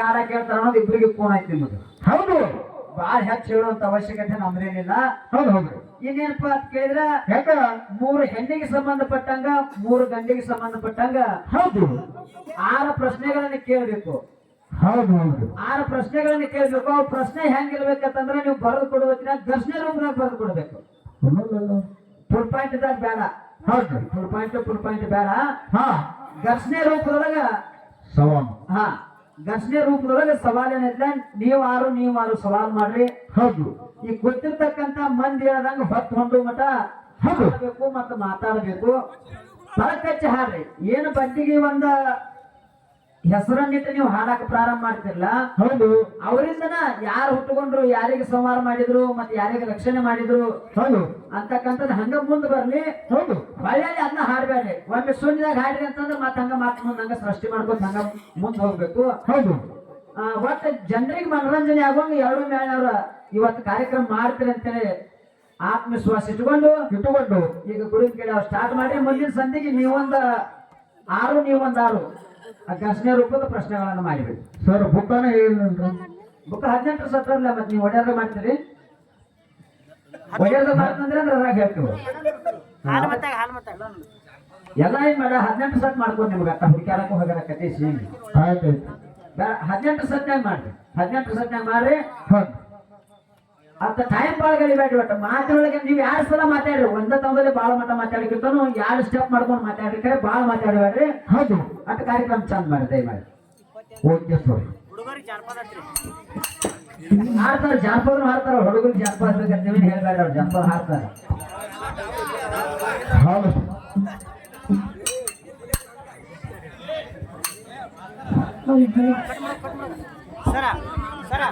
ಹಾಡ ಕೇಳ್ತಾರ ಅನ್ನೋದು ಇಬ್ಬರಿಗೆ ಫೋನ್ ಐತಿ ನಿಮಗೆ. ಹೌದು. ಬಾಳ ಹೆಚ್ಚು ಹೇಳುವಂತ ಅವಶ್ಯಕತೆ ನಮ್ದೇನಿಲ್ಲ. ಹೌದು ಹೌದು. ಇನ್ನೇನಪ್ಪ ಅಂತ ಕೇಳಿದ್ರ ಯಾಕ? ಮೂರು ಹೆಣ್ಣಿಗೆ ಸಂಬಂಧಪಟ್ಟಂಗ ಮೂರು ಗಂಡಿಗೆ ಸಂಬಂಧಪಟ್ಟಂಗ. ಹೌದು. ಆರು ಪ್ರಶ್ನೆಗಳನ್ನ ಕೇಳಬೇಕು. ಹೌದು ಹೌದು. ಆರು ಪ್ರಶ್ನೆಗಳನ್ನ ಕೇಳಬೇಕು. ಅವ್ ಪ್ರಶ್ನೆ ಹೆಂಗಿರ್ಬೇಕಂತಂದ್ರೆ ನೀವು ಬರೆದು ಕೊಡುವತ್ತಿನ ಘರ್ಷಣೆ ರೂಪದಾಗ ಬರೆದು ಕೊಡ್ಬೇಕು. ಫುಲ್ ಪಾಯಿಂಟ್ ಇದ್ದಾಗ ಬೇಡ. ಹೌದು. ಫುಲ್ ಪಾಯಿಂಟ್ ಫುಲ್ ಪಾಯಿಂಟ್ ಬೇಡ. ಹಾ. ಘರ್ಷಣೆ ರೂಪದೊಳಗ ಸವಾಲು. ಹಾ. ಘರ್ಷಣೆ ರೂಪದೊಳಗೆ ಸವಾಲ್ ಏನೈತೆ ನೀವು ಆರು ನೀವು ಆರು ಸವಾಲ್ ಮಾಡ್ರಿ. ಹೌದು. ಈ ಗೊತ್ತಿರ್ತಕ್ಕಂತ ಮಂದಿ ಹೇಳ್ದಂಗ ಹೊತ್ತು ಹೊಂದು ಮಟ ಹೌದು. ಮತ್ತ ಮಾತಾಡಬೇಕು. ಕಚ್ಚಿ ಹಾಡ್ರಿ. ಏನು ಬಟ್ಟಿಗೆ ಒಂದ ಹೆಸರನ್ನಿಟ್ಟು ನೀವು ಹಾಡಾಕ ಪ್ರಾರಂಭ ಮಾಡ್ತಿರಲ್ಲ? ಹೌದು. ಅವರಿಂದನ ಯಾರು ಹುಟ್ಟುಕೊಂಡ್ರು ಯಾರಿಗೆ ಸಂಹಾರ ಮಾಡಿದ್ರು ಮತ್ತೆ ಯಾರಿಗೆ ರಕ್ಷಣೆ ಮಾಡಿದ್ರು? ಹೌದು. ಅಂತಕ್ಕಂಥದ್ದು ಹಂಗ ಮುಂದೆ ಬರ್ಲಿ. ಹೌದು. ಹೊಳ್ಳಿ ಅದನ್ನ ಹಾಡ್ಬೇಡಿ ಒಮ್ಮೆ ಶೂನ್ಯದಾಗ ಹಾಡ್ರಿ ಅಂತಂದ್ರೆ ಮತ್ತೆ ಹಂಗ ಮಾತು ಮುಂದೆ ಹಂಗ ಸೃಷ್ಟಿ ಮಾಡ್ಕೊಂಡು ಹಂಗ ಮುಂದೆ ಹೋಗ್ಬೇಕು. ಹೌದು. ಒಟ್ಟ ಜನರಿಗೆ ಮನರಂಜನೆ ಆಗುವಂಗ ಎರಡು ಮೇಳವ್ರ ಇವತ್ತು ಕಾರ್ಯಕ್ರಮ ಮಾಡ್ತೀರಿ ಅಂತೇಳಿ ಆತ್ಮವಿಶ್ವಾಸ ಇಟ್ಕೊಂಡು ಇಟ್ಟುಕೊಂಡು. ಈಗ ಗುರುವಿನ ಕೇಳಿ ಅವ್ರು ಸ್ಟಾರ್ಟ್ ಮಾಡಿ ಮುಂದಿನ ಸಂಧಿಗೆ ನೀವೊಂದ ಆರು ನೀವೊಂದ್ ಆರು. ಘರ್ಷಣೆ ರೂಪದ ಪ್ರಶ್ನೆಗಳನ್ನು ಮಾಡಿಬಿಡಿ. ಸರ್ ಬುಕ್ಕನ ಹೇಳಿಲ್ರಿ ಬುಕ್ ಹದಿನೆಂಟು ಸತ್ರ ಮತ್ತೆ ನೀವು ಒಡೆಯರ್ದ ಮಾಡ್ತೀರಿ? ಒಡೆಯರ್ದ ಮಾಡ್ತಂದ್ರೆ ಅಂದ್ರೆ ಅದ್ರಾಗ ಹೇಳ್ತೀವಿ. ಎಲ್ಲ ಏನ್ ಮಾಡ ಹದಿನೆಂಟು ಸತ್ ಮಾಡ್ಕೊಂಡು ನಿಮ್ಗೆ ಅಕ್ಕ ಹುಡುಕ್ಯಾರಕ್ಕೂ ಹೋಗ್ಯಾರ ಕಟೀಸಿ ಆಯ್ತು ಹದಿನೆಂಟು ಸತ್ಯ ಮಾಡ್ರಿ ಹದಿನೆಂಟು ಸತ್ಯ ಮಾಡ್ರಿ? ಹೌದು ಅಂತ ಟೈಮ್ ಭಾಳ ಗಳಿಬೇಡ್ರಿ ಒಟ್ಟು ಮಾತಿನೊಳಗೆ ನೀವು ಯಾರು ಸಲ ಮಾತಾಡ್ರಿ? ಒಂದ ತಮದಲ್ಲಿ ಭಾಳ ಮಟ್ಟ ಮಾತಾಡಿಕಿರ್ತಾನು ಯಾರು ಸ್ಟೆಪ್ ಮಾಡ್ಕೊಂಡು ಮಾತಾಡ್ರಿ ಕರೆ ಮಾತಾಡಿ ಮಾತಾಡಬೇಡ್ರಿ. ಹೌದು. ಅಂತ ಕಾರ್ಯಕ್ರಮ ಚಂದ ಮಾಡಿ ದಯಮಾಡಿ. Okay sir. ಹಾಡ್ತಾರ ಜಾನಪದ ಹಾಡ್ತಾರ. ಹುಡುಗರು ಜಾನಪದ ಬೇಕಂತ ನೀವೇನು ಹೇಳ್ಬೇಡ ಅವ್ರು ಜಾನಪದ ಹಾಡ್ತಾರ. ಹೌದು. ಸರ ಸರ.